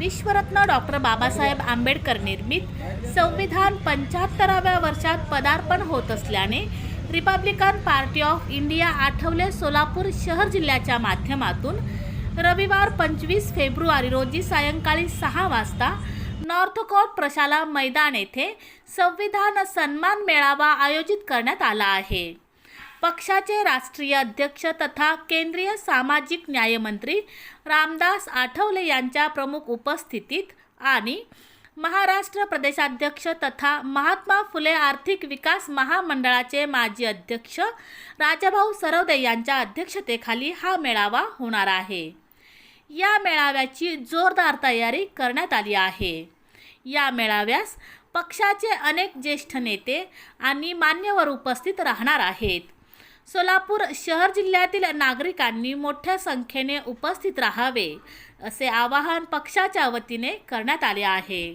विश्वरत्न doctor Babasaheb Ambedkar निर्मित संविधान पंच्याहत्तराव्या वर्षात पदार्पण होत असल्याने Republican Party of India Athawale Solapur शहर जिल्ह्याच्या माध्यमातून रविवार पंचवीस फेब्रुवारी रोजी सायंकाळी सहा वाजता नॉर्थकोट प्रशाला मैदान येथे संविधान सन्मान मेळावा आयोजित करण्यात आला आहे. पक्षाचे राष्ट्रीय अध्यक्ष तथा केंद्रीय सामाजिक न्यायमंत्री रामदास आठवले यांच्या प्रमुख उपस्थितीत आणि महाराष्ट्र प्रदेशाध्यक्ष तथा महात्मा फुले आर्थिक विकास महामंडळाचे माजी अध्यक्ष राजाभाऊ सरवदे यांच्या अध्यक्षतेखाली हा मेळावा होणार आहे. या मेळाव्याची जोरदार तयारी करण्यात आली आहे. या मेळाव्यास पक्षाचे अनेक ज्येष्ठ नेते आणि मान्यवर उपस्थित राहणार आहेत. सोलापूर शहर जिल्ह्यातील नागरिकांनी मोठ्या संख्येने उपस्थित राहावे असे आवाहन पक्षाच्या वतीने करण्यात आले आहे.